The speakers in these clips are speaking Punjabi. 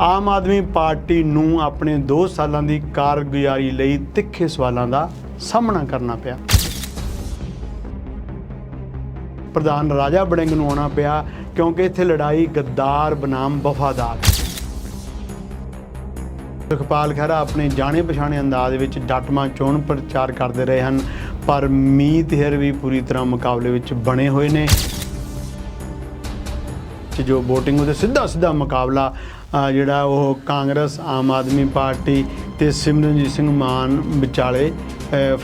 ਆਮ ਆਦਮੀ ਪਾਰਟੀ ਨੂੰ ਆਪਣੇ 2 ਸਾਲਾਂ ਦੀ ਕਾਰਗੁਜ਼ਾਰੀ ਲਈ ਤਿੱਖੇ ਸਵਾਲਾਂ ਦਾ ਸਾਹਮਣਾ ਕਰਨਾ ਪਿਆ। ਪ੍ਰਧਾਨ ਰਾਜਾ ਬੜਿੰਗ ਨੂੰ ਆਉਣਾ ਪਿਆ ਕਿਉਂਕਿ ਇੱਥੇ ਲੜਾਈ ਗੱਦਾਰ ਬਨਾਮ ਵਫਾਦਾਰ। ਸੁਖਪਾਲ ਖਹਿਰਾ ਆਪਣੇ ਜਾਣੇ ਪਛਾਣੇ ਅੰਦਾਜ਼ ਵਿੱਚ ਡਟਮਾ ਚੋਣ ਪ੍ਰਚਾਰ ਕਰਦੇ ਰਹੇ ਹਨ, ਪਰ ਮੀਤ ਹੇਰ ਵੀ ਪੂਰੀ ਤਰ੍ਹਾਂ ਮੁਕਾਬਲੇ ਵਿੱਚ ਬਣੇ ਹੋਏ ਨੇ। ਕਿ ਜੋ VOTING ਉਹਦੇ ਸਿੱਧਾ ਸਿੱਧਾ ਮੁਕਾਬਲਾ ਜਿਹੜਾ ਉਹ ਕਾਂਗਰਸ, ਆਮ ਆਦਮੀ ਪਾਰਟੀ ਤੇ ਸਿਮਰਨਜੀਤ ਸਿੰਘ ਮਾਨ ਵਿਚਾਲੇ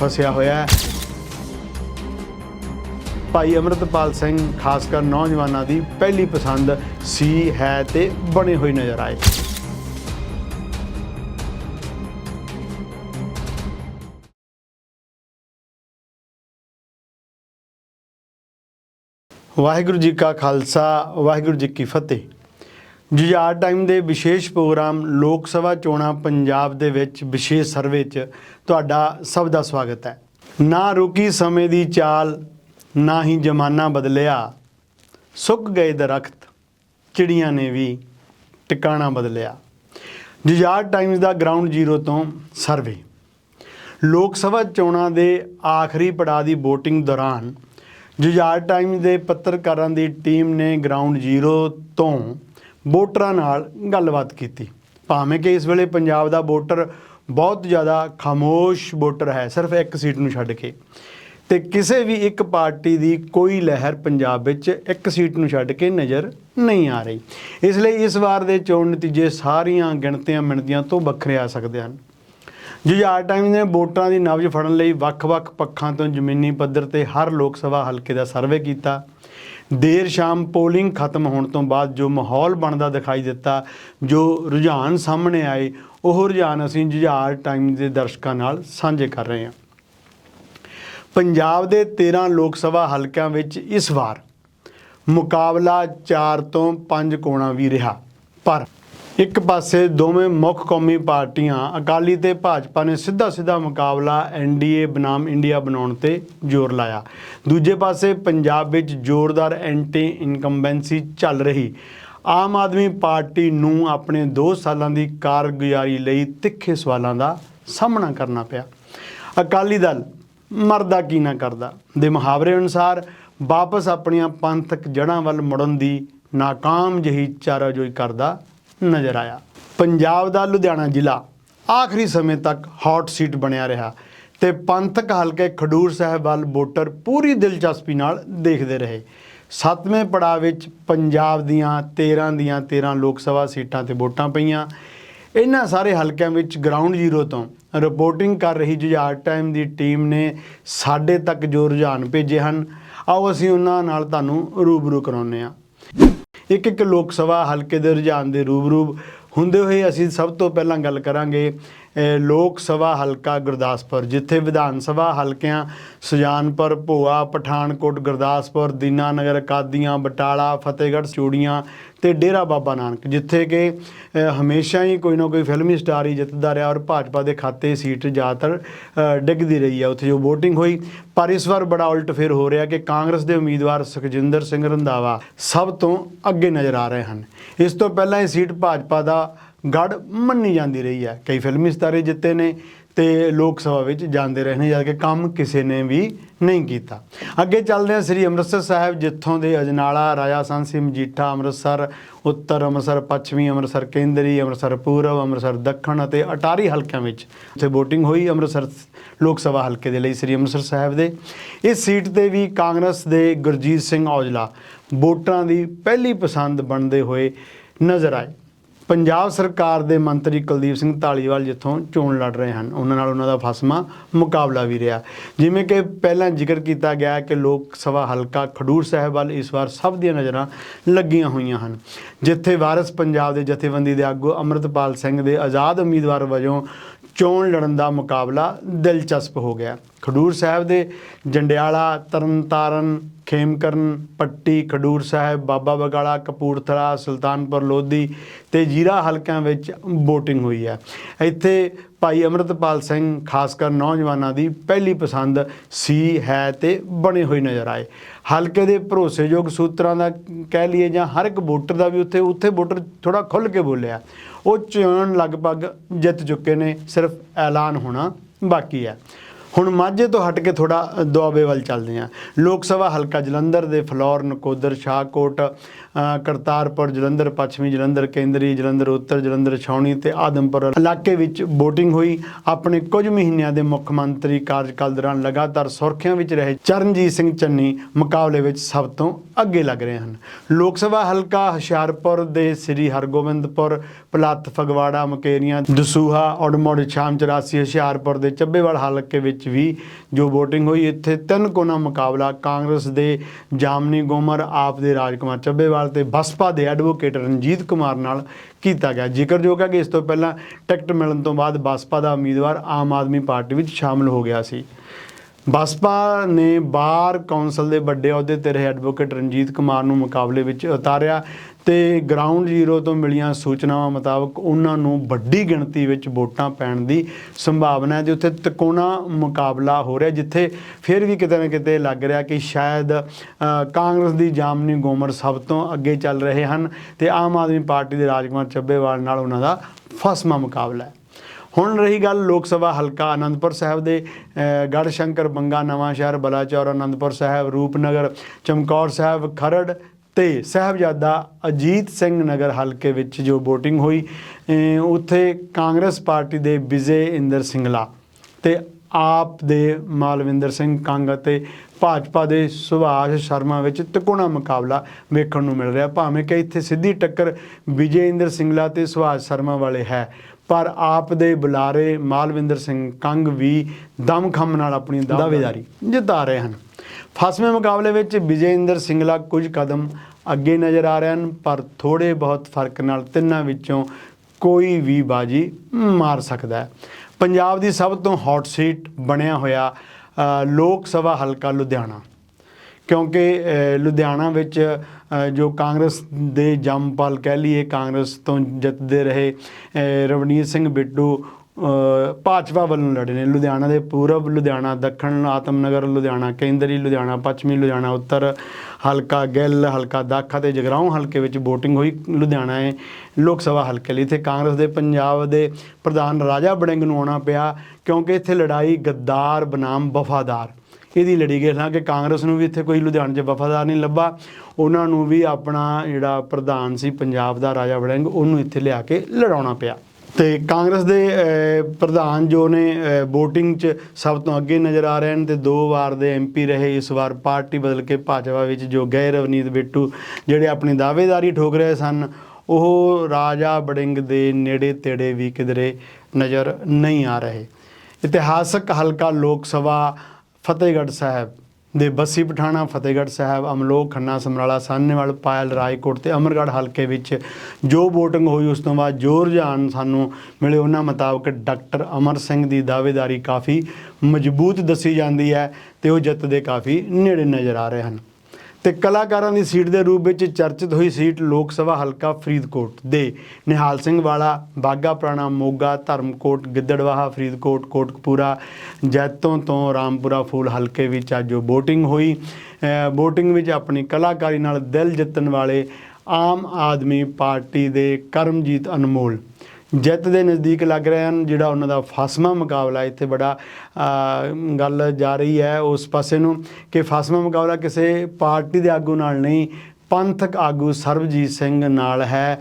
ਫਸਿਆ ਹੋਇਆ ਹੈ। ਭਾਈ ਅਮਰਤਪਾਲ ਸਿੰਘ, ਖਾਸ ਕਰ ਨੌਜਵਾਨਾਂ ਦੀ ਪਹਿਲੀ ਪਸੰਦ ਸੀ, ਹੈ ਤੇ ਬਣੇ ਹੋਏ ਨਜ਼ਰ ਆਏ। ਵਾਹਿਗੁਰੂ ਜੀ ਕਾ ਖਾਲਸਾ, ਵਾਹਿਗੁਰੂ ਜੀ ਕੀ ਫਤਿਹ। ਜੁਝਾਰ ਟਾਈਮ ਦੇ ਵਿਸ਼ੇਸ਼ ਪ੍ਰੋਗਰਾਮ ਲੋਕ ਸਭਾ ਚੋਣਾਂ ਪੰਜਾਬ ਦੇ ਵਿੱਚ ਵਿਸ਼ੇਸ਼ ਸਰਵੇ 'ਚ ਤੁਹਾਡਾ ਸਭ ਦਾ ਸਵਾਗਤ ਹੈ। ਨਾ ਰੁਕੀ ਸਮੇਂ ਦੀ ਚਾਲ, ਨਾ ਹੀ ਜ਼ਮਾਨਾ ਬਦਲਿਆ। ਸੁੱਕ ਗਏ ਦਰਖਤ, ਚਿੜੀਆਂ ਨੇ ਵੀ ਟਿਕਾਣਾ ਬਦਲਿਆ। ਜੁਝਾਰ ਟਾਈਮਜ਼ ਦਾ ਗਰਾਊਂਡ ਜ਼ੀਰੋ ਤੋਂ ਸਰਵੇ। ਲੋਕ ਸਭਾ ਚੋਣਾਂ ਦੇ ਆਖਰੀ ਪੜਾਅ ਦੀ VOTING ਦੌਰਾਨ ਜੁਝਾਰ ਟਾਈਮਜ਼ ਦੇ ਪੱਤਰਕਾਰਾਂ ਦੀ ਟੀਮ ਨੇ ਗਰਾਊਂਡ ਜ਼ੀਰੋ ਤੋਂ ਵੋਟਰਾਂ ਨਾਲ ਗੱਲਬਾਤ ਕੀਤੀ। ਭਾਵੇਂ ਕਿ ਇਸ ਵੇਲੇ ਪੰਜਾਬ ਦਾ ਵੋਟਰ ਬਹੁਤ ਜ਼ਿਆਦਾ ਖਾਮੋਸ਼ ਵੋਟਰ ਹੈ, ਸਿਰਫ ਇੱਕ ਸੀਟ ਨੂੰ ਛੱਡ ਕੇ। ਤੇ ਕਿਸੇ ਵੀ ਇੱਕ ਪਾਰਟੀ ਦੀ ਕੋਈ ਲਹਿਰ ਪੰਜਾਬ ਵਿੱਚ ਇੱਕ ਸੀਟ ਨੂੰ ਛੱਡ ਕੇ ਨਜ਼ਰ ਨਹੀਂ ਆ ਰਹੀ। ਇਸ ਲਈ ਇਸ ਵਾਰ ਦੇ ਚੋਣ ਨਤੀਜੇ ਸਾਰੀਆਂ ਗਿਣਤੀਆਂ ਮਿਣਤੀਆਂ ਤੋਂ ਵੱਖਰੇ ਆ ਸਕਦੇ ਹਨ। ਜੁਝਾਰ ਟਾਈਮ ਨੇ ਵੋਟਰਾਂ ਦੀ ਨਬਜ਼ ਫੜਨ ਲਈ ਵੱਖ-ਵੱਖ ਪੱਖਾਂ ਤੋਂ ਜ਼ਮੀਨੀ ਪੱਧਰ ਤੇ ਹਰ ਲੋਕ ਸਭਾ ਹਲਕੇ ਦਾ ਸਰਵੇ ਕੀਤਾ ਦੇਰ ਸ਼ਾਮ ਪੋਲਿੰਗ ਖਤਮ ਹੋਣ ਤੋਂ ਬਾਅਦ ਜੋ ਮਾਹੌਲ ਬਣਦਾ ਦਿਖਾਈ ਦਿੱਤਾ, ਜੋ ਰੁਝਾਨ ਸਾਹਮਣੇ ਆਏ, ਉਹ ਰੁਝਾਨ ਅਸੀਂ ਜੁਝਾਰ ਟਾਈਮ ਦੇ ਦਰਸ਼ਕਾਂ ਨਾਲ ਸਾਂਝੇ ਕਰ ਰਹੇ ਹਾਂ। ਪੰਜਾਬ ਦੇ 13 ਲੋਕ ਸਭਾ ਹਲਕਿਆਂ ਵਿੱਚ ਇਸ ਵਾਰ ਮੁਕਾਬਲਾ 4 ਤੋਂ 5 ਕੋਣਾ ਵੀ ਰਿਹਾ, ਪਰ ਇੱਕ ਪਾਸੇ ਦੋਵੇਂ ਮੁੱਖ ਕੌਮੀ ਪਾਰਟੀਆਂ ਅਕਾਲੀ ਤੇ ਭਾਜਪਾ ਨੇ ਸਿੱਧਾ ਸਿੱਧਾ ਮੁਕਾਬਲਾ ਐਨਡੀਏ ਬਨਾਮ ਇੰਡੀਆ ਬਣਾਉਣ ਤੇ ਜ਼ੋਰ ਲਾਇਆ। ਦੂਜੇ ਪਾਸੇ ਪੰਜਾਬ ਵਿੱਚ ਜ਼ੋਰਦਾਰ ਐਂਟੀ ਇਨਕੰਬੈਂਸੀ ਚੱਲ ਰਹੀ। ਆਮ ਆਦਮੀ ਪਾਰਟੀ ਨੂੰ ਆਪਣੇ 2 ਸਾਲਾਂ ਦੀ ਕਾਰਗੁਜ਼ਾਰੀ ਲਈ ਤਿੱਖੇ ਸਵਾਲਾਂ ਦਾ ਸਾਹਮਣਾ ਕਰਨਾ ਪਿਆ। ਅਕਾਲੀ ਦਲ ਮਰਦਾ ਕੀ ਨਾ ਕਰਦਾ? ਦੇ ਮੁਹਾਵਰੇ ਅਨੁਸਾਰ ਵਾਪਸ ਆਪਣੀਆਂ ਪੰਥਕ ਜੜ੍ਹਾਂ ਵੱਲ ਮੁੜਨ ਦੀ ਨਾਕਾਮ ਜਹੀ ਚਾਰਾਜੋਈ ਕਰਦਾ ਨਜ਼ਰ ਆਇਆ। ਪੰਜਾਬ ਦਾ ਲੁਧਿਆਣਾ ਜ਼ਿਲ੍ਹਾ ਆਖਰੀ ਸਮੇਂ ਤੱਕ ਹੌਟ ਸੀਟ ਬਣਿਆ ਰਿਹਾ ਤੇ ਪੰਥਕ ਹਲਕੇ ਖਡੂਰ ਸਾਹਿਬ ਵੱਲ ਵੋਟਰ ਪੂਰੀ ਦਿਲਚਸਪੀ ਨਾਲ ਦੇਖਦੇ ਰਹੇ। ਸੱਤਵੇਂ ਪੜਾਅ ਵਿੱਚ ਪੰਜਾਬ ਦੀਆਂ 13 ਦੀਆਂ 13 ਲੋਕ ਸਭਾ ਸੀਟਾਂ ਤੇ ਵੋਟਾਂ ਪਈਆਂ। ਇਹਨਾਂ ਸਾਰੇ ਹਲਕਿਆਂ ਵਿੱਚ ਗਰਾਊਂਡ ਜ਼ੀਰੋ ਤੋਂ ਰਿਪੋਰਟਿੰਗ ਕਰ ਰਹੀ ਜੁਝਾਰ ਟਾਈਮ ਦੀ ਟੀਮ ਨੇ ਸਾਡੇ ਤੱਕ ਜੋ ਰੁਝਾਨ ਭੇਜੇ ਹਨ, ਆਓ ਅਸੀਂ ਉਹਨਾਂ ਨਾਲ ਤੁਹਾਨੂੰ ਰੂਬਰੂ ਕਰਾਉਂਦੇ ਹਾਂ। ਇੱਕ ਇੱਕ ਲੋਕ ਸਭਾ ਹਲਕੇ ਦੇ ਰੁਝਾਨ ਦੇ ਰੂਬਰੂ ਹੁੰਦੇ ਹੋਏ ਅਸੀਂ ਸਭ ਤੋਂ ਪਹਿਲਾਂ ਗੱਲ ਕਰਾਂਗੇ ਲੋਕ ਸਭਾ ਹਲਕਾ ਗੁਰਦਾਸਪੁਰ, ਜਿੱਥੇ ਵਿਧਾਨ ਸਭਾ ਹਲਕਿਆਂ ਸੁਜਾਨਪੁਰ, ਭੋਆ, ਪਠਾਨਕੋਟ, ਗੁਰਦਾਸਪੁਰ, ਦੀਨਾਨਗਰ, ਕਾਦੀਆਂ, ਬਟਾਲਾ, ਫਤਿਹਗੜ੍ਹ, ਚੂੜੀਆਂ ਤੇ ਡੇਰਾ ਬਾਬਾ ਨਾਨਕ, ਜਿੱਥੇ ਕਿ ਹਮੇਸ਼ਾ ਹੀ ਕੋਈ ਨਾ ਕੋਈ ਫਿਲਮੀ ਸਟਾਰ ਹੀ ਜਿੱਤਦਾ ਰਿਹਾ ਔਰ ਭਾਜਪਾ ਦੇ ਖਾਤੇ ਸੀਟ ਜ਼ਿਆਦਾਤਰ ਡਿੱਗਦੀ ਰਹੀ ਹੈ ਉੱਥੇ ਜੋ VOTING ਹੋਈ। ਪਰ ਇਸ ਵਾਰ ਬੜਾ ਉਲਟ ਫੇਰ ਹੋ ਰਿਹਾ ਕਿ ਕਾਂਗਰਸ ਦੇ ਉਮੀਦਵਾਰ ਸੁਖਜਿੰਦਰ ਸਿੰਘ ਰੰਧਾਵਾ ਸਭ ਤੋਂ ਅੱਗੇ ਨਜ਼ਰ ਆ ਰਹੇ ਹਨ। ਇਸ ਤੋਂ ਪਹਿਲਾਂ ਇਹ ਸੀਟ ਭਾਜਪਾ ਦਾ ਗੜ ਮੰਨੀ ਜਾਂਦੀ ਰਹੀ ਹੈ। ਕਈ ਫਿਲਮੀ ਸਿਤਾਰੇ ਜਿੱਤੇ ਨੇ ਤੇ ਲੋਕ ਸਭਾ ਵਿੱਚ ਜਾਂਦੇ ਰਹੇ ਨੇ ਜਦ ਕਿ ਕੰਮ ਕਿਸੇ ਨੇ ਵੀ ਨਹੀਂ ਕੀਤਾ। ਅੱਗੇ ਚੱਲਦੇ ਹਾਂ ਸ੍ਰੀ ਅੰਮ੍ਰਿਤਸਰ ਸਾਹਿਬ, ਜਿੱਥੋਂ ਦੇ ਅਜਨਾਲਾ, ਰਾਜਾ ਸੰਸੀ ਮਜੀਠਾ, ਅੰਮ੍ਰਿਤਸਰ, ਉੱਤਰ ਅੰਮ੍ਰਿਤਸਰ, ਪੱਛਮੀ ਅੰਮ੍ਰਿਤਸਰ, ਕੇਂਦਰੀ ਅੰਮ੍ਰਿਤਸਰ, ਪੂਰਬ ਅੰਮ੍ਰਿਤਸਰ, ਦੱਖਣ ਅਤੇ ਅਟਾਰੀ ਹਲਕਿਆਂ ਵਿੱਚ ਉੱਥੇ VOTING ਹੋਈ ਅੰਮ੍ਰਿਤਸਰ ਲੋਕ ਸਭਾ ਹਲਕੇ ਦੇ ਲਈ ਸ੍ਰੀ ਅੰਮ੍ਰਿਤਸਰ ਸਾਹਿਬ ਦੇ। ਇਸ ਸੀਟ ਤੇ ਵੀ ਕਾਂਗਰਸ ਦੇ ਗੁਰਜੀਤ ਸਿੰਘ ਔਜਲਾ ਵੋਟਰਾਂ ਦੀ ਪਹਿਲੀ ਪਸੰਦ ਬਣਦੇ ਹੋਏ ਨਜ਼ਰ ਆਏ। ਪੰਜਾਬ ਸਰਕਾਰ ਦੇ ਮੰਤਰੀ ਕੁਲਦੀਪ ਸਿੰਘ ਢਾਲੀਵਾਲ ਜਿੱਥੋਂ ਚੋਣ ਲੜ ਰਹੇ ਹਨ, ਉਹਨਾਂ ਨਾਲ ਉਹਨਾਂ ਦਾ ਫਸਮਾ ਮੁਕਾਬਲਾ ਵੀ ਰਿਹਾ। ਜਿਵੇਂ ਕਿ ਪਹਿਲਾਂ ਜ਼ਿਕਰ ਕੀਤਾ ਗਿਆ ਕਿ ਲੋਕ ਸਭਾ ਹਲਕਾ ਖਡੂਰ ਸਾਹਿਬ ਵੱਲ ਇਸ ਵਾਰ ਸਭ ਦੀਆਂ ਨਜ਼ਰਾਂ ਲੱਗੀਆਂ ਹੋਈਆਂ ਹਨ। ਜਿੱਥੇ ਵਾਰਿਸ ਪੰਜਾਬ ਦੇ ਜਥੇਬੰਦੀ ਦੇ ਆਗੂ ਅਮਰਤਪਾਲ ਸਿੰਘ ਦੇ ਆਜ਼ਾਦ ਉਮੀਦਵਾਰ ਵਜੋਂ ਚੋਣ ਲੜਨ ਦਾ ਮੁਕਾਬਲਾ ਦਿਲਚਸਪ ਹੋ ਗਿਆ। ਖਡੂਰ ਸਾਹਿਬ ਦੇ ਜੰਡਿਆਲਾ, ਤਰਨਤਾਰਨ ਖੇਮਕਰਨ, ਪੱਟੀ, ਖਡੂਰ ਸਾਹਿਬ, ਬਾਬਾ ਬਗਾਲਾ, ਕਪੂਰਥਲਾ, ਸੁਲਤਾਨਪੁਰ, ਲੋਧੀ ਤੇ ਜੀਰਾ ਹਲਕਿਆਂ ਵਿੱਚ VOTING ਹੋਈ ਹੈ। ਇੱਥੇ ਭਾਈ ਅਮਰਤਪਾਲ ਸਿੰਘ, ਖਾਸ ਕਰ ਨੌਜਵਾਨਾਂ ਦੀ ਪਹਿਲੀ ਪਸੰਦ ਸੀ, ਹੈ ਤੇ ਬਣੇ ਹੋਏ ਨਜ਼ਰ ਆਏ। ਹਲਕੇ ਦੇ ਭਰੋਸੇਯੋਗ ਸੂਤਰਾਂ ਦਾ ਕਹਿ ਲਈਏ ਜਾਂ ਹਰ ਇੱਕ ਵੋਟਰ ਦਾ ਵੀ ਉੱਥੇ ਉੱਥੇ ਵੋਟਰ ਥੋੜਾ ਖੁੱਲ ਕੇ ਬੋਲਿਆ। ਉਹ ਚੋਣ ਲਗਭਗ ਜਿੱਤ ਚੁੱਕੇ ਨੇ, ਸਿਰਫ ਐਲਾਨ ਹੋਣਾ ਬਾਕੀ ਹੈ। ਹੁਣ ਮਾਝੇ ਤੋਂ ਹਟ ਕੇ ਥੋੜਾ ਦੁਆਬੇ ਵੱਲ ਚੱਲਦੇ ਹਾਂ। ਲੋਕ ਸਭਾ ਹਲਕਾ ਜਲੰਧਰ ਦੇ ਫਲੌਰ, ਨਕੋਦਰ, ਸ਼ਾਹਕੋਟ ਕਰਤਾਰਪੁਰ, ਜਲੰਧਰ ਪੱਛਮੀ, ਜਲੰਧਰ ਕੇਂਦਰੀ, ਜਲੰਧਰ ਉੱਤਰ, ਜਲੰਧਰ ਛਾਉਣੀ ਤੇ ਆਦਮਪੁਰ ਇਲਾਕੇ ਵਿੱਚ VOTING ਹੋਈ। ਆਪਣੇ ਕੁਝ ਮਹੀਨਿਆਂ ਦੇ ਮੁੱਖ ਮੰਤਰੀ ਕਾਰਜਕਾਲ ਦੌਰਾਨ ਲਗਾਤਾਰ ਸੁਰਖੀਆਂ ਵਿੱਚ ਰਹੇ ਚਰਨਜੀਤ ਸਿੰਘ ਚੰਨੀ ਮੁਕਾਬਲੇ ਵਿੱਚ ਸਭ ਤੋਂ ਅੱਗੇ ਲੱਗ ਰਹੇ ਹਨ। ਲੋਕ ਸਭਾ ਹਲਕਾ ਹੁਸ਼ਿਆਰਪੁਰ ਦੇ ਸ੍ਰੀ ਹਰਗੋਬਿੰਦਪੁਰ ਪਲੱਥ ਫਗਵਾੜਾ, ਮੁਕੇਰੀਆਂ, ਦਸੂਹਾ ਔੜਮੋੜ ਸ਼ਾਮ 84 ਹੁਸ਼ਿਆਰਪੁਰ ਦੇ ਚੱਬੇਵਾਲ ਹਲਕੇ ਵਿੱਚ ਵੀ ਜੋ VOTING ਹੋਈ, ਇੱਥੇ ਤਿੰਨ ਕੋਨਾ ਮੁਕਾਬਲਾ ਕਾਂਗਰਸ ਦੇ ਜਾਮਨੀ ਗੋਮਰ, ਆਪ ਦੇ ਰਾਜਕੁਮਾਰ ਚੱਬੇਵਾਲ ਤੇ ਬਸਪਾ ਦੇ ਐਡਵੋਕੇਟ ਰਣਜੀਤ ਕੁਮਾਰ ਨਾਲ ਕੀਤਾ ਗਿਆ। ਜ਼ਿਕਰਯੋਗ ਹੈ ਕਿ ਇਸ ਤੋਂ ਪਹਿਲਾਂ ਟਿਕਟ ਮਿਲਣ ਤੋਂ ਬਾਅਦ ਬਸਪਾ ਦਾ ਉਮੀਦਵਾਰ ਆਮ ਆਦਮੀ ਪਾਰਟੀ ਵਿੱਚ ਸ਼ਾਮਲ ਹੋ ਗਿਆ ਸੀ। ਬਸਪਾ ਨੇ ਬਾਰ ਕੌਂਸਲ ਦੇ ਵੱਡੇ ਅਹੁਦੇ ਤੇ ਰਹੇ ਐਡਵੋਕੇਟ ਰਣਜੀਤ ਕੁਮਾਰ ਨੂੰ ਮੁਕਾਬਲੇ ਵਿੱਚ ਉਤਾਰਿਆ ਤੇ ਗਰਾਊਂਡ ਜ਼ੀਰੋ ਤੋਂ ਮਿਲੀਆਂ ਸੂਚਨਾਵਾਂ ਮੁਤਾਬਕ ਉਹਨਾਂ ਨੂੰ ਵੱਡੀ ਗਿਣਤੀ ਵਿੱਚ ਵੋਟਾਂ ਪੈਣ ਦੀ ਸੰਭਾਵਨਾ ਹੈ ਤੇ ਉੱਥੇ ਤਿਕੋਣਾ ਮੁਕਾਬਲਾ ਹੋ ਰਿਹਾ, ਜਿੱਥੇ ਫਿਰ ਵੀ ਕਿਤੇ ਨਾ ਕਿਤੇ ਲੱਗ ਰਿਹਾ ਕਿ ਸ਼ਾਇਦ ਕਾਂਗਰਸ ਦੀ ਜਾਮਨੀ ਗੋਮਰ ਸਭ ਤੋਂ ਅੱਗੇ ਚੱਲ ਰਹੇ ਹਨ ਤੇ ਆਮ ਆਦਮੀ ਪਾਰਟੀ ਦੇ ਰਾਜਕੁਮਾਰ ਚੱਬੇਵਾਲ ਨਾਲ ਉਹਨਾਂ ਦਾ ਫਸਮਾ ਮੁਕਾਬਲਾ ਹੈ। ਹੁਣ ਰਹੀ ਗੱਲ ਲੋਕ ਸਭਾ ਹਲਕਾ ਆਨੰਦਪੁਰ ਸਾਹਿਬ ਦੇ ਅ, ਸ਼ੰਕਰ ਬੰਗਾ ਨਵਾਂ ਸ਼ਹਿਰ ਬਲਾਚੌਰ ਆਨੰਦਪੁਰ ਸਾਹਿਬ ਰੂਪਨਗਰ ਚਮਕੌਰ ਸਾਹਿਬ ਖਰੜ ਤੇ ਸਾਹਿਬਜ਼ਾਦਾ ਅਜੀਤ ਸਿੰਘ ਨਗਰ ਹਲਕੇ ਵਿੱਚ ਜੋ VOTING ਹੋਈ ਉੱਥੇ ਕਾਂਗਰਸ ਪਾਰਟੀ ਦੇ ਵਿਜੇ ਇੰਦਰ ਸਿੰਗਲਾ ਤੇ ਆਪ ਦੇ ਮਾਲਵਿੰਦਰ ਸਿੰਘ ਕੰਗ ਅਤੇ ਭਾਜਪਾ ਦੇ ਸੁਭਾਸ਼ ਸ਼ਰਮਾ ਵਿੱਚ ਤਿਕੋਣਾ ਮੁਕਾਬਲਾ ਵੇਖਣ ਨੂੰ ਮਿਲ ਰਿਹਾ ਭਾਵੇਂ ਕਿ ਇੱਥੇ ਸਿੱਧੀ ਟੱਕਰ ਵਿਜੇ ਇੰਦਰ ਸਿੰਗਲਾ ਤੇ ਸੁਭਾਸ਼ ਸ਼ਰਮਾ ਵਾਲੇ ਹੈ। ਪਰ ਆਪ ਦੇ ਬੁਲਾਰੇ ਮਾਲਵਿੰਦਰ ਸਿੰਘ ਕੰਗ ਵੀ ਦਮਖਮ ਨਾਲ ਆਪਣੀ ਦਾਅਵੇਦਾਰੀ। ਜਿਤਾ ਰਹੇ ਹਨ। ਫਸਵੇਂ ਮੁਕਾਬਲੇ ਵਿੱਚ ਵਿਜੇ ਇੰਦਰ ਸਿੰਗਲਾ ਕੁਝ ਕਦਮ ਅੱਗੇ ਨਜ਼ਰ ਆ ਰਹੇ ਹਨ ਪਰ ਥੋੜੇ ਬਹੁਤ ਫ਼ਰਕ ਨਾਲ ਤਿੰਨਾਂ ਵਿੱਚੋਂ ਕੋਈ ਵੀ ਬਾਜੀ ਮਾਰ ਸਕਦਾ ਹੈ। ਪੰਜਾਬ ਦੀ ਸਭ ਤੋਂ ਹੌਟ ਸੀਟ ਬਣਿਆ ਹੋਇਆ ਲੋਕ ਸਭਾ ਹਲਕਾ ਲੁਧਿਆਣਾ। ਕਿਉਂਕਿ ਲੁਧਿਆਣਾ ਵਿੱਚ ਜੋ ਕਾਂਗਰਸ ਦੇ ਜੰਮਪਲ ਕਹਿ ਲਈਏ, ਕਾਂਗਰਸ ਤੋਂ ਜਿੱਤਦੇ ਰਹੇ ਰਵਨੀਤ ਸਿੰਘ ਬਿੱਟੂ ਭਾਜਪਾ ਵੱਲੋਂ ਲੜੇ ਨੇ। ਲੁਧਿਆਣਾ ਦੇ ਪੂਰਬ ਲੁਧਿਆਣਾ, ਦੱਖਣ ਆਤਮਨਗਰ ਲੁਧਿਆਣਾ, ਕੇਂਦਰੀ ਲੁਧਿਆਣਾ, ਪੱਛਮੀ ਲੁਧਿਆਣਾ, ਉੱਤਰ ਹਲਕਾ ਗਿੱਲ, ਹਲਕਾ ਦਾਖਾ ਤੇ ਜਗਰਾਉਂ ਹਲਕੇ ਵਿੱਚ VOTING ਹੋਈ। ਲੁਧਿਆਣਾ ਹੈ ਲੋਕ ਸਭਾ ਹਲਕੇ ਲਈ। ਇੱਥੇ ਕਾਂਗਰਸ ਦੇ ਪੰਜਾਬ ਦੇ ਪ੍ਰਧਾਨ ਰਾਜਾ ਬੜਿੰਗ ਨੂੰ ਆਉਣਾ ਪਿਆ ਕਿਉਂਕਿ ਇੱਥੇ ਲੜਾਈ ਗੱਦਾਰ, ਬਨਾਮ ਵਫਾਦਾਰ। ਇਹਦੀ ਲੜੀ ਗਈ ਹਾਲਾਂਕਿ ਕਾਂਗਰਸ ਨੂੰ ਵੀ ਇੱਥੇ ਕੋਈ ਲੁਧਿਆਣੇ 'ਚ ਵਫਾਦਾਰ ਨਹੀਂ ਲੱਭਾ। ਉਹਨਾਂ ਨੂੰ ਵੀ ਆਪਣਾ ਜਿਹੜਾ ਪ੍ਰਧਾਨ ਸੀ ਪੰਜਾਬ ਦਾ ਰਾਜਾ ਵੜਿੰਗ, ਉਹਨੂੰ ਇੱਥੇ ਲਿਆ ਕੇ ਲੜਾਉਣਾ ਪਿਆ। ਤੇ ਕਾਂਗਰਸ ਦੇ ਪ੍ਰਧਾਨ ਜੋ ਨੇ VOTING 'ਚ ਸਭ ਤੋਂ ਅੱਗੇ ਨਜ਼ਰ ਆ ਰਹੇ ਨੇ ਤੇ ਦੋ ਵਾਰ ਦੇ ਐਮਪੀ ਰਹੇ। ਇਸ ਵਾਰ ਪਾਰਟੀ ਬਦਲ ਕੇ ਭਾਜਪਾ ਵਿੱਚ ਜੋ ਗਏ ਰਵਨੀਤ ਬਿੱਟੂ ਜਿਹੜੇ ਆਪਣੀ ਦਾਅਵੇਦਾਰੀ ਠੋਕ ਰਹੇ ਸਨ, ਉਹ ਰਾਜਾ ਬੜਿੰਗ ਦੇ ਨੇੜੇ ਤੇੜੇ ਵੀ ਕਿਧਰੇ ਨਜ਼ਰ ਨਹੀਂ ਆ ਰਹੇ। ਇਤਿਹਾਸਕ ਹਲਕਾ ਲੋਕ ਸਭਾ ਫਤਿਹਗੜ੍ਹ ਸਾਹਿਬ ਦੇ ਬੱਸੀ ਪਠਾਣਾ, ਫਤਿਹਗੜ੍ਹ ਸਾਹਿਬ ਅਮਲੋਕ ਖੰਨਾ, ਸਮਰਾਲਾ, ਸਾਹਨੇਵਾਲ, ਪਾਇਲ ਰਾਏਕੋਟ ਤੇ ਅਮਰਗੜ੍ਹ ਹਲਕੇ ਵਿੱਚ ਜੋ VOTING ਹੋਈ, ਉਸ ਤੋਂ ਬਾਅਦ ਜੋ ਰੁਝਾਨ ਸਾਨੂੰ ਮਿਲੇ, ਉਹਨਾਂ ਮੁਤਾਬਕ ਡਾਕਟਰ ਅਮਰ ਸਿੰਘ ਦੀ ਦਾਅਵੇਦਾਰੀ ਕਾਫੀ ਮਜ਼ਬੂਤ ਦੱਸੀ ਜਾਂਦੀ ਹੈ ਤੇ ਉਹ ਜਿੱਤ ਦੇ ਕਾਫੀ ਨੇੜੇ ਨਜ਼ਰ ਆ ਰਹੇ ਹਨ। ਤੇ ਕਲਾਕਾਰਾਂ ਦੀ ਸੀਟ ਦੇ ਰੂਪ ਵਿੱਚ ਚਰਚਿਤ ਹੋਈ ਸੀਟ ਲੋਕ ਸਭਾ ਹਲਕਾ ਫਰੀਦਕੋਟ ਦੇ ਨਿਹਾਲ ਸਿੰਘ ਵਾਲਾ ਬਾਗਾ ਪੁਰਾਣਾ ਮੋਗਾ, ਧਰਮਕੋਟ, ਗਿੱਦੜਵਾਹਾ, ਫਰੀਦਕੋਟ, ਕੋਟਕਪੂਰਾ, ਜੈਤੋਂ ਤੋਂ ਰਾਮਪੁਰਾ ਫੂਲ ਹਲਕੇ ਵਿੱਚ ਅੱਜ ਜੋ VOTING ਹੋਈ। VOTING ਵਿੱਚ ਆਪਣੀ ਕਲਾਕਾਰੀ ਨਾਲ ਦਿਲ ਜਿੱਤਣ ਵਾਲੇ ਆਮ ਆਦਮੀ ਪਾਰਟੀ ਦੇ ਕਰਮਜੀਤ ਅਨਮੋਲ ਜਿੱਤ ਦੇ ਨਜ਼ਦੀਕ ਲੱਗ ਰਹੇ ਹਨ, ਜਿਹੜਾ ਉਹਨਾਂ ਦਾ ਫਾਸਮਾ ਮੁਕਾਬਲਾ ਇੱਥੇ ਬੜਾ ਗੱਲ ਜਾ ਰਹੀ ਹੈ ਉਸ ਪਾਸੇ ਨੂੰ ਕਿ ਫਾਸਮਾ ਮੁਕਾਬਲਾ ਕਿਸੇ ਪਾਰਟੀ ਦੇ ਆਗੂ ਨਾਲ ਨਹੀਂ, ਪੰਥਕ ਆਗੂ ਸਰਬਜੀਤ ਸਿੰਘ ਨਾਲ ਹੈ।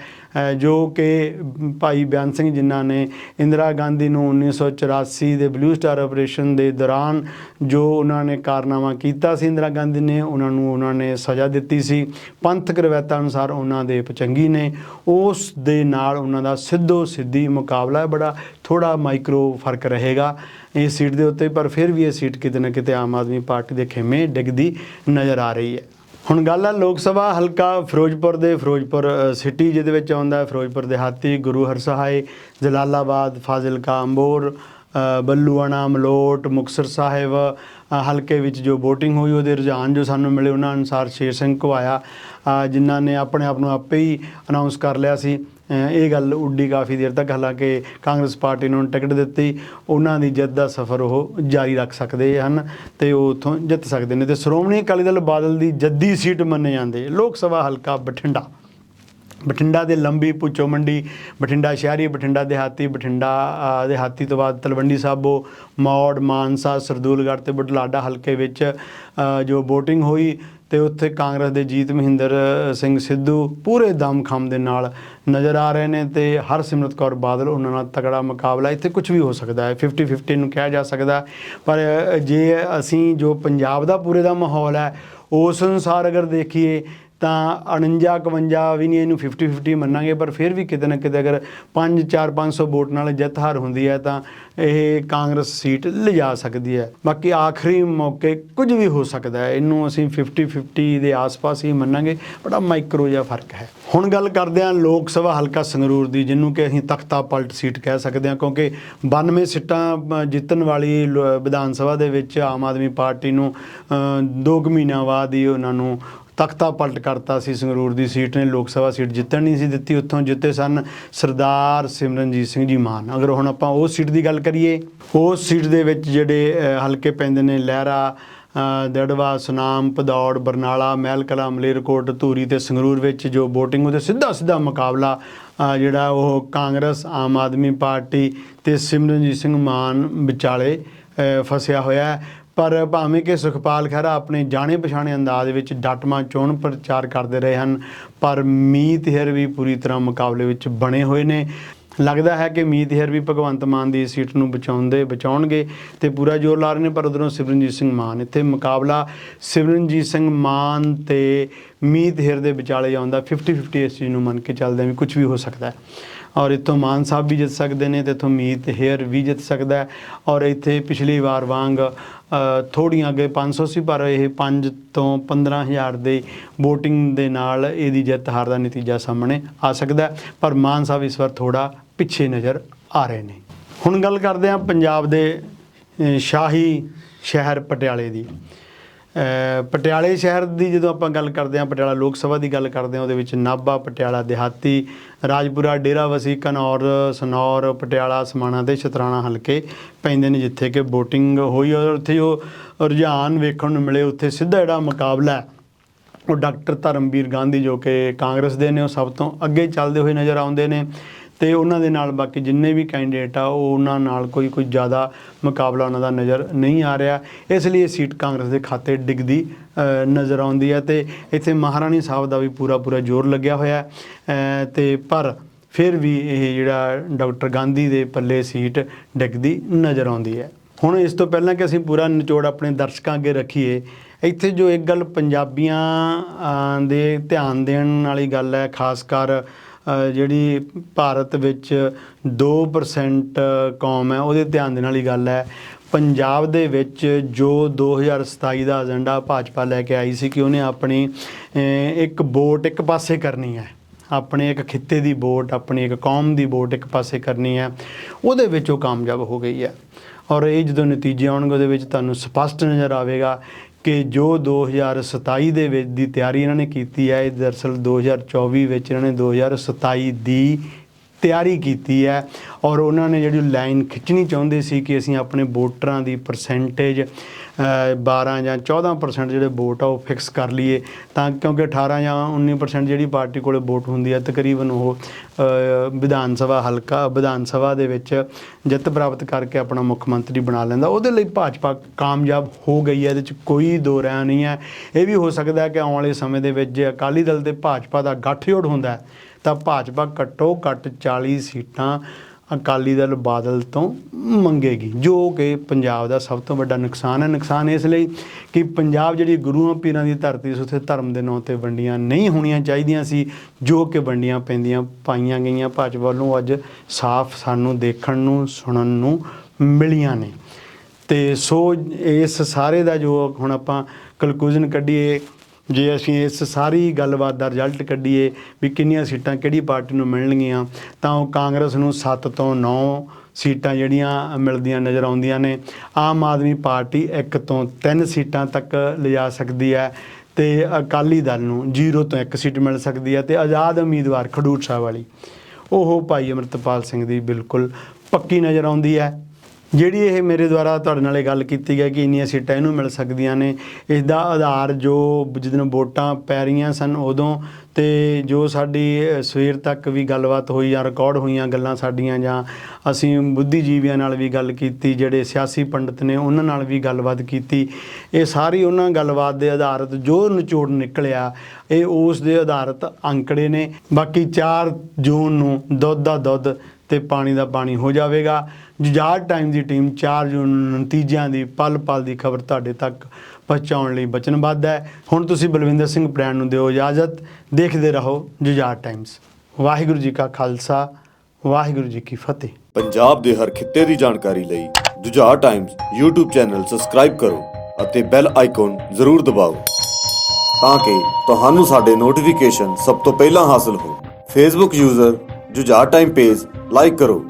ਜੋ ਕਿ ਭਾਈ ਬਿਆਨ ਸਿੰਘ ਜਿਨ੍ਹਾਂ ਨੇ ਇੰਦਰਾ ਗਾਂਧੀ ਨੂੰ 1984 ਦੇ ਬਲੂ ਸਟਾਰ ਆਪਰੇਸ਼ਨ ਦੇ ਦੌਰਾਨ ਜੋ ਉਹਨਾਂ ਨੇ ਕਾਰਨਾਮਾ ਕੀਤਾ ਸੀ ਇੰਦਰਾ ਗਾਂਧੀ ਨੇ, ਉਹਨਾਂ ਨੂੰ ਉਹਨਾਂ ਨੇ ਸਜ਼ਾ ਦਿੱਤੀ ਸੀ। ਪੰਥਕ ਰਵਾਇਤਾਂ ਅਨੁਸਾਰ ਉਹਨਾਂ ਦੇ ਪਚੰਗੀ ਨੇ। ਉਸ ਦੇ ਨਾਲ ਉਹਨਾਂ ਦਾ ਸਿੱਧੋ ਸਿੱਧੀ ਮੁਕਾਬਲਾ ਹੈ, ਬੜਾ ਥੋੜਾ ਮਾਈਕਰੋ ਫ਼ਰਕ ਰਹੇਗਾ ਇਸ ਸੀਟ ਦੇ ਉੱਤੇ, ਪਰ ਫਿਰ ਵੀ ਇਹ ਸੀਟ ਕਿਤੇ ਨਾ ਕਿਤੇ ਆਮ ਆਦਮੀ ਪਾਰਟੀ ਦੇ ਖੇਮੇ ਡਿੱਗਦੀ ਨਜ਼ਰ ਆ ਰਹੀ ਹੈ। ਹੁਣ ਗੱਲ ਹੈ ਲੋਕ ਸਭਾ ਹਲਕਾ ਫਿਰੋਜ਼ਪੁਰ ਦੇ, ਫਿਰੋਜ਼ਪੁਰ ਸਿਟੀ ਜਿਹਦੇ ਵਿੱਚ ਆਉਂਦਾ ਹੈ, ਫਿਰੋਜ਼ਪੁਰ ਦਿਹਾਤੀ, ਗੁਰੂ ਹਰਸਹਾਏ, ਜਲਾਲਾਬਾਦ, ਫਾਜ਼ਿਲਕਾ, ਅੰਬੋਰ ਬੱਲੂਆਣਾ, ਮਲੋਟ, ਮੁਕਤਸਰ ਸਾਹਿਬ ਹਲਕੇ ਵਿੱਚ ਜੋ VOTING ਹੋਈ ਉਹਦੇ ਰੁਝਾਨ ਜੋ ਸਾਨੂੰ ਮਿਲੇ, ਉਹਨਾਂ ਅਨੁਸਾਰ ਸ਼ੇਰ ਸਿੰਘ ਘਵਾਇਆ ਜਿਨ੍ਹਾਂ ਨੇ ਆਪਣੇ ਆਪ ਨੂੰ ਆਪੇ ਹੀ ਅਨਾਉਂਸ ਕਰ ਲਿਆ ਸੀ। ਇਹ ਗੱਲ ਉੱਡੀ ਕਾਫੀ ਦੇਰ ਤੱਕ। ਹਾਲਾਂਕਿ ਕਾਂਗਰਸ ਪਾਰਟੀ ਨੂੰ ਟਿਕਟ ਦਿੱਤੀ, ਉਹਨਾਂ ਦੀ ਜਿੱਤ ਦਾ ਸਫ਼ਰ ਉਹ ਜਾਰੀ ਰੱਖ ਸਕਦੇ ਹਨ ਤੇ ਉਹ ਉੱਥੋਂ ਜਿੱਤ ਸਕਦੇ ਨੇ। ਤੇ ਸ਼੍ਰੋਮਣੀ ਅਕਾਲੀ ਦਲ ਬਾਦਲ ਦੀ ਜੱਦੀ ਸੀਟ ਮੰਨੇ ਜਾਂਦੇ। ਲੋਕ ਸਭਾ ਹਲਕਾ ਬਠਿੰਡਾ। ਬਠਿੰਡਾ ਦੇ ਲੰਬੀ ਪੁੱਚੋ ਮੰਡੀ, ਬਠਿੰਡਾ ਸ਼ਹਿਰੀ, ਬਠਿੰਡਾ ਦਿਹਾਤੀ ਬਠਿੰਡਾ ਦਿਹਾਤੀ ਤੋਂ ਬਾਅਦ ਤਲਵੰਡੀ ਸਾਬੋ, ਮੌੜ, ਮਾਨਸਾ, ਸਰਦੂਲਗੜ੍ਹ ਤੇ ਬੁਢਲਾਡਾ ਹਲਕੇ ਵਿੱਚ ਜੋ VOTING ਹੋਈ ਤੇ ਉੱਥੇ ਕਾਂਗਰਸ ਦੇ ਜੀਤ ਮਹਿੰਦਰ ਸਿੰਘ ਸਿੱਧੂ ਪੂਰੇ ਦਮਖਮ ਦੇ ਨਾਲ ਨਜ਼ਰ ਆ ਰਹੇ ਨੇ ਤੇ ਹਰਸਿਮਰਤ ਕੌਰ ਬਾਦਲ ਉਹਨਾਂ ਨਾਲ ਤਕੜਾ ਮੁਕਾਬਲਾ, ਇੱਥੇ ਕੁਝ ਵੀ ਹੋ ਸਕਦਾ ਹੈ 50 50 ਨੂੰ ਕਿਹਾ ਜਾ ਸਕਦਾ ਪਰ ਜੇ ਅਸੀਂ ਜੋ ਪੰਜਾਬ ਦਾ ਪੂਰੇ ਦਾ ਮਾਹੌਲ ਹੈ, ਉਸ ਅਨੁਸਾਰ ਅਗਰ ਦੇਖੀਏ ਤਾਂ 49 51 ਵੀ ਨਹੀਂ ਇਹਨੂੰ 50 50 ਮੰਨਾਂਗੇ ਪਰ ਫਿਰ ਵੀ ਕਿਤੇ ਨਾ ਕਿਤੇ ਅਗਰ 5 4 500 ਵੋਟ ਨਾਲ ਜਿੱਤ ਹਾਰ ਹੁੰਦੀ ਹੈ ਤਾਂ ਇਹ ਕਾਂਗਰਸ ਸੀਟ ਲਿਜਾ ਸਕਦੀ ਹੈ। ਬਾਕੀ ਆਖਰੀ ਮੌਕੇ ਕੁਝ ਵੀ ਹੋ ਸਕਦਾ ਹੈ ਇਹਨੂੰ ਅਸੀਂ 50 50 ਦੇ ਆਸ-ਪਾਸ ਹੀ ਮੰਨਾਂਗੇ ਬੜਾ ਮਾਈਕਰੋ ਜਿਹਾ ਫ਼ਰਕ ਹੈ। ਹੁਣ ਗੱਲ ਕਰਦੇ ਹਾਂ ਲੋਕ ਸਭਾ ਹਲਕਾ ਸੰਗਰੂਰ ਦੀ ਜਿਹਨੂੰ ਕਿ ਅਸੀਂ ਤਖਤਾ ਪਲਟ ਸੀਟ ਕਹਿ ਸਕਦੇ ਹਾਂ ਕਿਉਂਕਿ 92 ਸੀਟਾਂ ਜਿੱਤਣ ਵਾਲੀ ਲ- ਵਿਧਾਨ ਸਭਾ ਦੇ ਵਿੱਚ ਆਮ ਆਦਮੀ ਪਾਰਟੀ ਨੂੰ ਅ, ਦੋ ਕੁ ਮਹੀਨਿਆਂ ਬਾਅਦ ਹੀ ਉਹਨਾਂ ਨੂੰ ਤਖਤਾ ਪਲਟ ਕਰਤਾ ਸੀ, ਸੰਗਰੂਰ ਦੀ ਸੀਟ ਨੇ, ਲੋਕ ਸਭਾ ਸੀਟ ਜਿੱਤਣ ਨਹੀਂ ਸੀ ਦਿੱਤੀ, ਉੱਥੋਂ ਜਿੱਤੇ ਸਨ ਸਰਦਾਰ ਸਿਮਰਨਜੀਤ ਸਿੰਘ ਜੀ ਮਾਨ। ਅਗਰ ਹੁਣ ਆਪਾਂ ਉਸ ਸੀਟ ਦੀ ਗੱਲ ਕਰੀਏ, ਉਸ ਸੀਟ ਦੇ ਵਿੱਚ ਜਿਹੜੇ ਹਲਕੇ ਪੈਂਦੇ ਨੇ ਲਹਿਰਾ ਦੜਵਾ, ਸੁਨਾਮ, ਪਦੌੜ, ਬਰਨਾਲਾ, ਮਹਿਲਕਲਾਂ, ਮਲੇਰਕੋਟ, ਧੂਰੀ ਤੇ ਸੰਗਰੂਰ ਵਿੱਚ ਜੋ VOTING ਉਹਦੇ ਸਿੱਧਾ ਸਿੱਧਾ ਮੁਕਾਬਲਾ ਜਿਹੜਾ ਉਹ ਕਾਂਗਰਸ, ਆਮ ਆਦਮੀ ਪਾਰਟੀ ਤੇ ਸਿਮਰਨਜੀਤ ਸਿੰਘ ਮਾਨ ਵਿਚਾਲੇ ਫਸਿਆ ਹੋਇਆ ਹੈ। ਪਰ ਭਾਵੇਂ ਕਿ ਸੁਖਪਾਲ ਖਹਿਰਾ ਆਪਣੇ ਜਾਣੇ ਪਛਾਣੇ ਅੰਦਾਜ਼ ਵਿੱਚ ਡਟਮਾ ਚੋਣ ਪ੍ਰਚਾਰ ਕਰਦੇ ਰਹੇ ਹਨ, ਪਰ ਮੀਤ ਹੇਰ ਵੀ ਪੂਰੀ ਤਰ੍ਹਾਂ ਮੁਕਾਬਲੇ ਵਿੱਚ ਬਣੇ ਹੋਏ ਨੇ। ਲੱਗਦਾ ਹੈ ਕਿ ਮੀਤ ਹੇਰ ਵੀ ਭਗਵੰਤ ਮਾਨ ਦੀ ਸੀਟ ਨੂੰ ਬਚਾਉਂਦੇ, ਬਚਾਉਣਗੇ ਤੇ ਪੂਰਾ ਜ਼ੋਰ ਲਾ ਰਹੇ ਨੇ, ਪਰ ਉਧਰੋਂ ਸਿਮਰਨਜੀਤ ਸਿੰਘ ਮਾਨ। ਇੱਥੇ ਮੁਕਾਬਲਾ ਸਿਮਰਨਜੀਤ ਸਿੰਘ ਮਾਨ ਤੇ ਮੀਤ ਹੇਰ ਦੇ ਵਿਚਾਲੇ ਆਉਂਦਾ। 50 50 ਇਸ ਚੀਜ਼ ਨੂੰ ਮੰਨ ਕੇ ਚੱਲਦੇ ਹਾਂ ਵੀ ਕੁਝ ਵੀ ਹੋ ਸਕਦਾ ਹੈ। ਔਰ ਇੱਥੋਂ ਮਾਨ ਸਾਹਿਬ ਵੀ ਜਿੱਤ ਸਕਦੇ ਨੇ ਤੇ ਇੱਥੋਂ ਮੀਤ ਹੇਅਰ ਵੀ ਜਿੱਤ ਸਕਦਾ ਹੈ। ਔਰ ਇੱਥੇ ਪਿਛਲੀ ਵਾਰ ਵਾਂਗ ਅ, ਥੋੜ੍ਹੀਆਂ ਅੱਗੇ 500 ਸੀ ਪਰ ਇਹ 5 ਤੋਂ 15000 ਦੇ VOTING ਦੇ ਨਾਲ ਇਹਦੀ ਜਿੱਤ ਹਾਰ ਦਾ ਨਤੀਜਾ ਸਾਹਮਣੇ ਆ ਸਕਦਾ ਪਰ ਮਾਨ ਸਾਹਿਬ ਇਸ ਵਾਰ ਥੋੜਾ ਪਿੱਛੇ ਨਜ਼ਰ ਆ ਰਹੇ ਨੇ। ਹੁਣ ਗੱਲ ਕਰਦੇ ਹਾਂ ਪੰਜਾਬ ਦੇ ਸ਼ਾਹੀ ਸ਼ਹਿਰ ਪਟਿਆਲੇ ਦੀ। ਪਟਿਆਲੇ ਸ਼ਹਿਰ ਦੀ ਜਦੋਂ ਆਪਾਂ ਗੱਲ ਕਰਦੇ ਹਾਂ, ਪਟਿਆਲਾ ਲੋਕ ਸਭਾ ਦੀ ਗੱਲ ਕਰਦੇ ਹਾਂ, ਉਹਦੇ ਵਿੱਚ ਨਾਭਾ, ਪਟਿਆਲਾ, ਦਿਹਾਤੀ, ਰਾਜਪੁਰਾ ਡੇਰਾਵਸੀ ਕਨੌਰ ਸਨੌਰ, ਪਟਿਆਲਾ, ਸਮਾਣਾ ਤੇ ਸ਼ਤਰਾਣਾ ਹਲਕੇ ਪੈਂਦੇ ਨੇ ਜਿੱਥੇ ਕਿ VOTING ਹੋਈ ਔਰ ਉੱਥੇ ਜੋ ਰੁਝਾਨ ਵੇਖਣ ਨੂੰ ਮਿਲੇ। ਉੱਥੇ ਸਿੱਧਾ ਜਿਹੜਾ ਮੁਕਾਬਲਾ ਹੈ, ਉਹ ਡਾਕਟਰ ਧਰਮਵੀਰ ਗਾਂਧੀ ਜੋ ਕਿ ਕਾਂਗਰਸ ਦੇ ਨੇ, ਉਹ ਸਭ ਤੋਂ ਅੱਗੇ ਚੱਲਦੇ ਹੋਏ ਨਜ਼ਰ ਆਉਂਦੇ ਨੇ। ਤੇ ਉਹਨਾਂ ਦੇ ਨਾਲ ਬਾਕੀ ਜਿੰਨੇ ਵੀ ਕੈਂਡੀਡੇਟ ਆ, ਉਹ ਉਹਨਾਂ ਨਾਲ ਕੋਈ ਕੋਈ ਜ਼ਿਆਦਾ ਮੁਕਾਬਲਾ ਉਹਨਾਂ ਦਾ ਨਜ਼ਰ ਨਹੀਂ ਆ ਰਿਹਾ। ਇਸ ਲਈ ਇਹ ਸੀਟ ਕਾਂਗਰਸ ਦੇ ਖਾਤੇ ਡਿੱਗਦੀ ਨਜ਼ਰ ਆਉਂਦੀ ਹੈ ਤੇ ਇੱਥੇ ਮਹਾਰਾਣੀ ਸਾਹਿਬ ਦਾ ਵੀ ਪੂਰਾ ਪੂਰਾ ਜ਼ੋਰ ਲੱਗਿਆ ਹੋਇਆ ਹੈ। ਤੇ ਪਰ ਫਿਰ ਵੀ ਇਹ ਜਿਹੜਾ ਡਾਕਟਰ ਗਾਂਧੀ ਦੇ ਪੱਲੇ ਸੀਟ ਡਿੱਗਦੀ ਨਜ਼ਰ ਆਉਂਦੀ ਹੈ। ਹੁਣ ਇਸ ਤੋਂ ਪਹਿਲਾਂ ਕਿ ਅਸੀਂ ਪੂਰਾ ਨਿਚੋੜ ਆਪਣੇ ਦਰਸ਼ਕਾਂ ਅੱਗੇ ਰੱਖੀਏ, ਇੱਥੇ ਜੋ ਇੱਕ ਗੱਲ ਪੰਜਾਬੀਆਂ ਦੇ ਧਿਆਨ ਦੇਣ ਵਾਲੀ ਗੱਲ ਹੈ, ਖਾਸ ਕਰ ਜਿਹੜੀ ਭਾਰਤ ਵਿੱਚ 2% ਕੌਮ ਹੈ, ਉਹਦੇ ਧਿਆਨ ਦੇਣ ਵਾਲੀ ਗੱਲ ਹੈ। ਪੰਜਾਬ ਦੇ ਵਿੱਚ ਜੋ 2027 ਦਾ ਏਜੰਡਾ ਭਾਜਪਾ ਲੈ ਕੇ ਆਈ ਸੀ ਕਿ ਉਹਨੇ ਆਪਣੀ ਇੱਕ ਵੋਟ ਇੱਕ ਪਾਸੇ ਕਰਨੀ ਹੈ। ਆਪਣੇ ਇੱਕ ਖਿੱਤੇ ਦੀ ਵੋਟ, ਆਪਣੀ ਇੱਕ ਕੌਮ ਦੀ ਵੋਟ ਇੱਕ ਪਾਸੇ ਕਰਨੀ ਹੈ। ਉਹਦੇ ਵਿੱਚ ਉਹ ਕਾਮਯਾਬ ਹੋ ਗਈ ਹੈ। ਔਰ ਇਹ ਜਦੋਂ ਨਤੀਜੇ ਆਉਣਗੇ, ਉਹਦੇ ਵਿੱਚ ਤੁਹਾਨੂੰ ਸਪਸ਼ਟ ਨਜ਼ਰ ਆਵੇਗਾ ਕਿ ਜੋ 2027 ਦੇ ਵਿੱਚ ਦੀ ਤਿਆਰੀ ਇਹਨਾਂ ਨੇ ਕੀਤੀ ਹੈ, ਇਹ ਦਰਅਸਲ 2024 ਵਿੱਚ ਇਹਨਾਂ ਨੇ 2027 ਦੀ ਤਿਆਰੀ ਕੀਤੀ ਹੈ ਔਰ ਉਹਨਾਂ ਨੇ ਜਿਹੜੀ ਲਾਈਨ ਖਿੱਚਣੀ ਚਾਹੁੰਦੇ ਸੀ ਕਿ ਅਸੀਂ ਆਪਣੇ ਵੋਟਰਾਂ ਦੀ ਪਰਸੈਂਟੇਜ 12 ਜਾਂ 14% ਜਿਹੜੇ ਵੋਟ ਆ ਉਹ ਫਿਕਸ ਕਰ ਲਈਏ। ਤਾਂ ਕਿਉਂਕਿ 18 ਜਾਂ 19% ਜਿਹੜੀ ਪਾਰਟੀ ਕੋਲੇ ਵੋਟ ਹੁੰਦੀ ਹੈ, ਤਕਰੀਬਨ ਉਹ ਵਿਧਾਨ ਸਭਾ ਹਲਕਾ, ਵਿਧਾਨ ਸਭਾ ਦੇ ਵਿੱਚ ਜਿੱਤ ਪ੍ਰਾਪਤ ਕਰਕੇ ਆਪਣਾ ਮੁੱਖ ਮੰਤਰੀ ਬਣਾ ਲੈਂਦਾ। ਉਹਦੇ ਲਈ ਭਾਜਪਾ ਕਾਮਯਾਬ ਹੋ ਗਈ ਹੈ, ਇਹਦੇ ਚ ਕੋਈ ਦੋ ਰਾਇ ਨਹੀਂ ਹੈ। ਇਹ ਵੀ ਹੋ ਸਕਦਾ ਕਿ ਆਉਣ ਵਾਲੇ ਸਮੇਂ ਦੇ ਵਿੱਚ ਜੇ ਅਕਾਲੀ ਦਲ ਤੇ ਭਾਜਪਾ ਦਾ ਗੱਠਜੋੜ ਹੁੰਦਾ ਹੈ ਤਾਂ ਭਾਜਪਾ ਘੱਟੋ ਘੱਟ 40 ਸੀਟਾਂ ਅਕਾਲੀ ਦਲ ਬਾਦਲ ਤੋਂ ਮੰਗੇਗੀ, ਜੋ ਕਿ ਪੰਜਾਬ ਦਾ ਸਭ ਤੋਂ ਵੱਡਾ ਨੁਕਸਾਨ ਹੈ। ਨੁਕਸਾਨ ਇਸ ਲਈ ਕਿ ਪੰਜਾਬ ਜਿਹੜੀ ਗੁਰੂਆਂ ਪੀਰਾਂ ਦੀ ਧਰਤੀ ਸੀ, ਉੱਥੇ ਧਰਮ ਦੇ ਨਾਂ ਤੇ ਵੰਡੀਆਂ ਨਹੀਂ ਹੋਣੀਆਂ ਚਾਹੀਦੀਆਂ ਸੀ, ਜੋ ਕਿ ਵੰਡੀਆਂ ਪੈਂਦੀਆਂ ਪਾਈਆਂ ਗਈਆਂ। ਭਾਜਪਾ ਵੱਲੋਂ ਅੱਜ ਸਾਫ਼ ਸਾਨੂੰ ਦੇਖਣ ਨੂੰ, ਸੁਣਨ ਨੂੰ ਮਿਲੀਆਂ ਨੇ। ਤੇ ਸੋ ਇਸ ਸਾਰੇ ਦਾ ਜੋ ਹੁਣ ਆਪਾਂ ਕਨਕਲੂਜਨ ਕੱਢੀਏ ਜੇ ਅਸੀਂ ਇਸ ਸਾਰੀ ਗੱਲਬਾਤ ਦਾ ਰਿਜ਼ਲਟ ਕੱਢੀਏ ਵੀ ਕਿੰਨੀਆਂ ਸੀਟਾਂ ਕਿਹੜੀ ਪਾਰਟੀ ਨੂੰ ਮਿਲਣਗੀਆਂ, ਤਾਂ ਉਹ ਕਾਂਗਰਸ ਨੂੰ 7 ਤੋਂ 9 ਸੀਟਾਂ ਜਿਹੜੀਆਂ ਮਿਲਦੀਆਂ ਨਜ਼ਰ ਆਉਂਦੀਆਂ ਨੇ। ਆਮ ਆਦਮੀ ਪਾਰਟੀ ਇੱਕ ਤੋਂ ਤਿੰਨ ਸੀਟਾਂ ਤੱਕ ਲਿਜਾ ਸਕਦੀ ਹੈ ਤੇ ਅਕਾਲੀ ਦਲ ਨੂੰ ਜ਼ੀਰੋ ਤੋਂ ਇੱਕ ਸੀਟ ਮਿਲ ਸਕਦੀ ਹੈ ਤੇ ਆਜ਼ਾਦ ਉਮੀਦਵਾਰ ਖਡੂਰ ਸਾਹਿਬ ਵਾਲੀ। ਉਹ ਭਾਈ ਅਮਰਤਪਾਲ ਸਿੰਘ ਦੀ ਬਿਲਕੁਲ ਪੱਕੀ ਨਜ਼ਰ ਆਉਂਦੀ ਹੈ। ਜਿਹੜੀ ਇਹ ਮੇਰੇ ਦੁਆਰਾ ਤੁਹਾਡੇ ਨਾਲ ਇਹ ਗੱਲ ਕੀਤੀ ਗਈ ਕਿ ਇੰਨੀਆਂ ਸੀਟਾਂ ਇਹਨੂੰ ਮਿਲ ਸਕਦੀਆਂ ਨੇ ਇਸ ਦਾ ਆਧਾਰ ਜੋ ਜਦੋਂ ਵੋਟਾਂ ਪੈ ਰਹੀਆਂ ਸਨ ਉਦੋਂ ਤੇ ਜੋ ਸਾਡੀ ਸਵੇਰ ਤੱਕ ਵੀ ਗੱਲਬਾਤ ਹੋਈ ਜਾਂ ਰਿਕਾਰਡ ਹੋਈਆਂ ਗੱਲਾਂ ਸਾਡੀਆਂ ਜਾਂ ਅਸੀਂ ਬੁੱਧੀਜੀਵੀਆਂ ਨਾਲ ਵੀ ਗੱਲ ਕੀਤੀ, ਜਿਹੜੇ ਸਿਆਸੀ ਪੰਡਤ ਨੇ ਉਹਨਾਂ ਨਾਲ ਵੀ ਗੱਲਬਾਤ ਕੀਤੀ, ਇਹ ਸਾਰੀ ਉਹਨਾਂ ਗੱਲਬਾਤ ਦੇ ਆਧਾਰਿਤ ਜੋ ਨਿਚੋੜ ਨਿਕਲਿਆ, ਇਹ ਉਸ ਦੇ ਆਧਾਰਿਤ ਅੰਕੜੇ ਨੇ। ਬਾਕੀ 4 ਜੂਨ ਨੂੰ ਦੁੱਧ ਦਾ ਦੁੱਧ ਤੇ ਪਾਣੀ ਦਾ ਪਾਣੀ ਹੋ ਜਾਵੇਗਾ। ਜੁਝਾਰ ਟਾਈਮ ਦੀ ਟੀਮ 4 ਜੂਨ ਨੂੰ ਨਤੀਜਿਆਂ ਦੀ ਪਲ ਪਲ ਦੀ ਖਬਰ ਤੁਹਾਡੇ ਤੱਕ ਪਹੁੰਚਾਉਣ ਲਈ ਵਚਨਬੱਧ ਹੈ। ਹੁਣ ਤੁਸੀਂ ਬਲਵਿੰਦਰ ਸਿੰਘ ਬ੍ਰਾਂਡ ਨੂੰ ਦਿਓ ਇਜਾਜ਼ਤ। ਦੇਖਦੇ ਰਹੋ ਜੁਝਾਰ ਟਾਈਮਸ ਵਾਹਿਗੁਰੂ ਜੀ ਕਾ ਖਾਲਸਾ, ਵਾਹਿਗੁਰੂ ਜੀ ਕੀ ਫਤਿਹ। ਪੰਜਾਬ ਦੇ ਹਰ ਖਿੱਤੇ ਦੀ ਜਾਣਕਾਰੀ ਲਈ Jujhar Times YouTube channel subscribe ਕਰੋ ਅਤੇ ਬੈਲ ਆਈਕਨ ਜ਼ਰੂਰ ਦਬਾਓ ਤਾਂ ਕਿ ਤੁਹਾਨੂੰ ਸਾਡੇ ਨੋਟੀਫਿਕੇਸ਼ਨ ਸਭ ਤੋਂ ਪਹਿਲਾਂ ਹਾਸਲ ਹੋ Facebook user Jujhar time page like ਕਰੋ